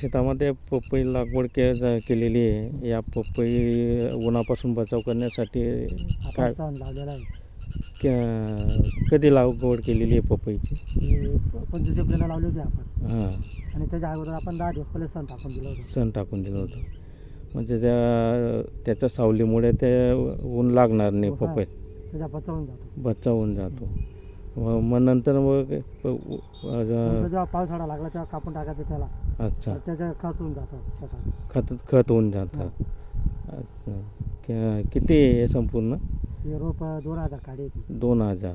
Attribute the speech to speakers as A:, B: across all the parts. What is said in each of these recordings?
A: शेतामध्ये पपई लागवड के केलेली आहे. या पपई उन्हापासून बचाव करण्यासाठी
B: आपण
A: काय
B: सण लावलेला आहे.
A: क- कधी लागवड केलेली आहे पपईची?
B: पंचवीस एप्रिलला लावली होती आपण.
A: हां.
B: आणि त्याच्या अगोदर आपण दहा दिवस पहिले सण टाकून दिलं होतं.
A: सण टाकून दिलं होतं. म्हणजे त्या त्याच्या सावलीमुळे ते ऊन लागणार नाही
B: हा.
A: पपई.
B: त्याच्या बचावून जातो.
A: बच्चा होऊन जातो. मग मग नंतर मग अ-
B: जेव्हा पावसाळा लागला तेव्हा कापून टाकायचं त्याला.
A: अच्छा.
B: तर त्याच्या खत होऊन जातं शेतात.
A: खत खत होऊन जातं. अच्छा. कि- किती आहे संपूर्ण?
B: ते रोप दोन हजार काढी येते
A: दोन हजार.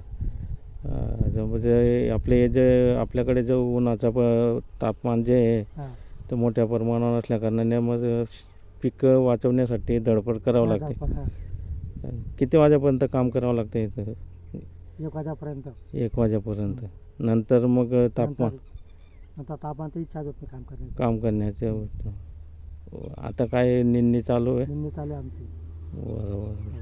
A: अं, ज- म्हणजे आपले हे जे आपल्याकडे जो उन्हाचा प तापमान जे आहे
B: हां.
A: ते मोठ्या प्रमाणावर असल्या कारणाने मग पिकं वाचवण्यासाठी धडपड करावं लागते.
B: हा,
A: किती वाजेपर्यंत काम करावं लागतं इथं?
B: एक वाजेपर्यंत.
A: एक वाजेपर्यंत. नंतर मग तापमान?
B: नंतर तापमान तर इच्छाच होत नाही काम करण्याची.
A: काम करण्याचं होतं. आता काय निंदणी चालू आहे?
B: निंदणी चालू आहे आमची.
A: बरोबर.